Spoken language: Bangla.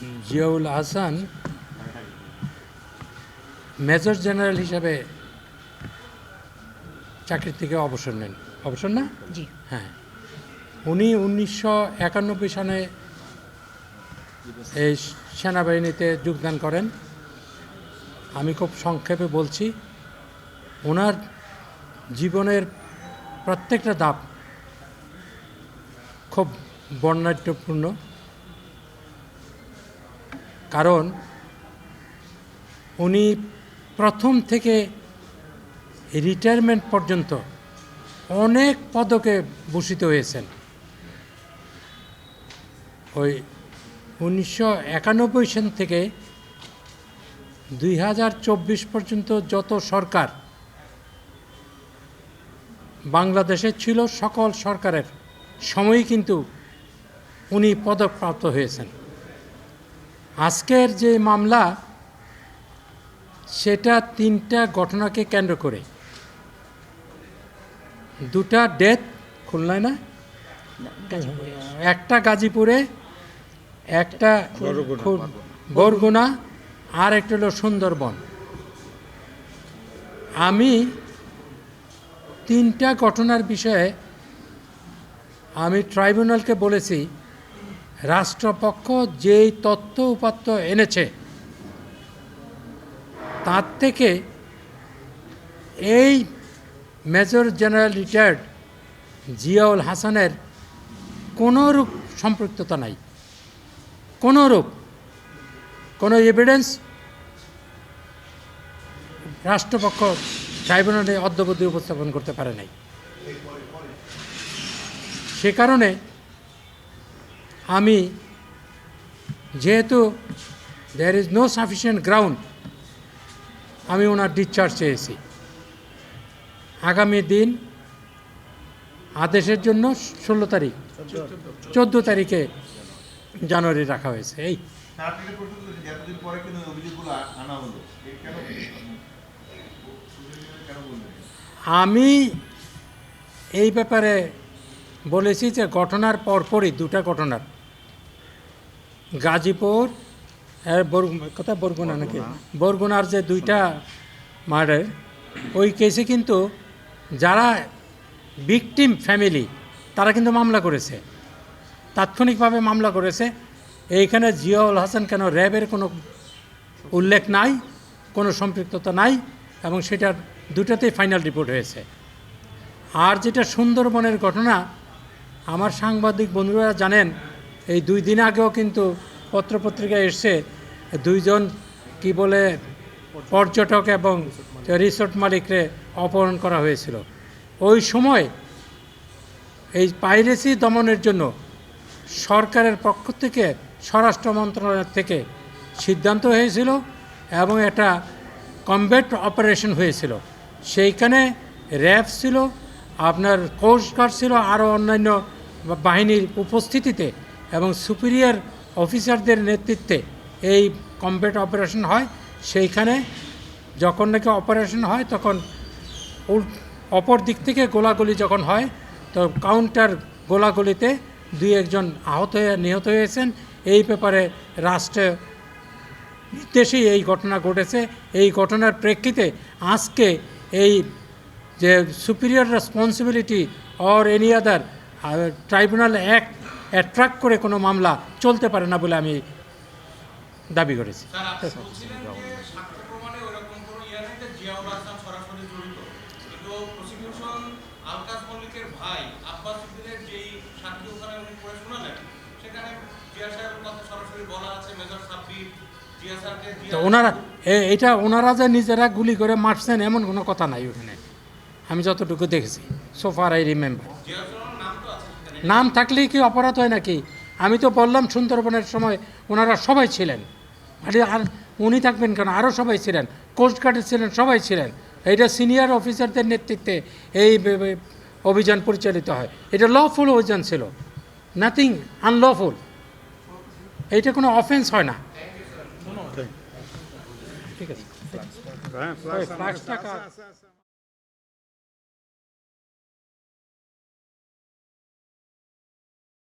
জিয়াউল হাসান মেজর জেনারেল হিসাবে চাকরি থেকে অবসর নেন। অবসর না? জি। হ্যাঁ। উনি উনিশশো একানব্বই সালে এই সেনাবাহিনীতে যোগদান করেন। আমি খুব সংক্ষেপে বলছি ওনার জীবনের প্রত্যেকটা দাপ খুব বর্ণাঢ্যপূর্ণ। কারণ উনি প্রথম থেকে রিটায়ারমেন্ট পর্যন্ত অনেক পদকে ভূষিত হয়েছেন। ওই উনিশশো একানব্বই সাল থেকে দুই হাজার চব্বিশ পর্যন্ত যত সরকার বাংলাদেশে ছিল, সকল সরকারের সময়ই কিন্তু উনি পদকপ্রাপ্ত হয়েছেন। আজকের যে মামলা সেটা তিনটা ঘটনাকে কেন্দ্র করে। দুটা ডেথ খুলনায় না? একটা গাজীপুরে একটা বরগুনা। আর একটা হলো সুন্দরবন। আমি তিনটা ঘটনার বিষয়ে আমি ট্রাইব্যুনালকে বলেছি রাষ্ট্রপক্ষ যেই তথ্য উপাত্ত এনেছে, তার থেকে এই মেজর জেনারেল রিটায়ার্ড জিয়াউল হাসানের কোনো রূপ সম্পৃক্ততা নাই। কোনো রূপ কোনো এভিডেন্স রাষ্ট্রপক্ষ ট্রাইব্যুনালে অদ্যবধি উপস্থাপন করতে পারে নাই। সে কারণে আমি যেহেতু there is no sufficient ground আমি ওনার ডিসচার্জ চেয়েছি। আগামী দিন আদেশের জন্য ষোলো তারিখ, চোদ্দ তারিখে জানুয়ারি রাখা হয়েছে। এই। আমি এই ব্যাপারে বলেছি যে ঘটনার পরপরই, দুটা ঘটনার গাজীপুর কোথায়? বরগুনা নাকি? বরগুনার যে দুইটা মার্ডার ওই কেসে কিন্তু যারা ভিকটিম ফ্যামিলি তারা কিন্তু মামলা করেছে। তাৎক্ষণিকভাবে মামলা করেছে। এইখানে জিয়াউল হাসান কেন র্যাবের কোনো উল্লেখ নাই কোনো সম্পৃক্ততা নাই এবং সেটার দুটাতেই ফাইনাল রিপোর্ট হয়েছে। আর যেটা সুন্দরবনের ঘটনা আমার সাংবাদিক বন্ধুরা জানেন এই দুই দিন আগেও কিন্তু পত্রপত্রিকায় এসছে, দুইজন কি বলে পর্যটক এবং রিসোর্ট মালিকরে অপহরণ করা হয়েছিল। ওই সময় এই পাইরেসি দমনের জন্য সরকারের পক্ষ থেকে স্বরাষ্ট্র মন্ত্রণালয় থেকে সিদ্ধান্ত হয়েছিল এবং একটা কমব্যাট অপারেশন হয়েছিল। সেইখানে র্যাব ছিল, আপনার কোস্টগার্ড ছিল, আরও অন্যান্য বাহিনীর উপস্থিতিতে এবং সুপিরিয়র অফিসারদের নেতৃত্বে এই কমব্যাট অপারেশন হয়। সেইখানে যখন নাকি অপারেশন হয়, তখন অপর দিক থেকে গোলাগুলি যখন হয়, তো কাউন্টার গোলাগুলিতে দুই একজন আহত হয়ে, নিহত হয়েছেন। এই ব্যাপারে রাষ্ট্রে নির্দেশেই এই ঘটনা ঘটেছে। এই ঘটনার প্রেক্ষিতে আজকে এই যে superior responsibility or any other tribunal act attract করে কোনো মামলা চলতে পারে না বলে আমি দাবি করেছি। ইয়ে তো ওনারা এটা ওনারা যে নিজেরা গুলি করে মারছেন এমন কোনো কথা নাই ওখানে। আমি যতটুকু দেখেছি সোফার আই রিমেম্বার নাম থাকলেই কি অপরাধ হয় নাকি আমি তো বললাম সুন্দরবনের সময় ওনারা সবাই ছিলেন আরে আর উনি থাকবেন কেন আরও সবাই ছিলেন কোস্টগার্ডে ছিলেন সবাই ছিলেন এটা সিনিয়র অফিসারদের নেতৃত্বে এই অভিযান পরিচালিত হয় এটা লফুল অভিযান ছিল নাথিং আনলফুল এইটা কোনো অফেন্স হয় না ঠিক আছে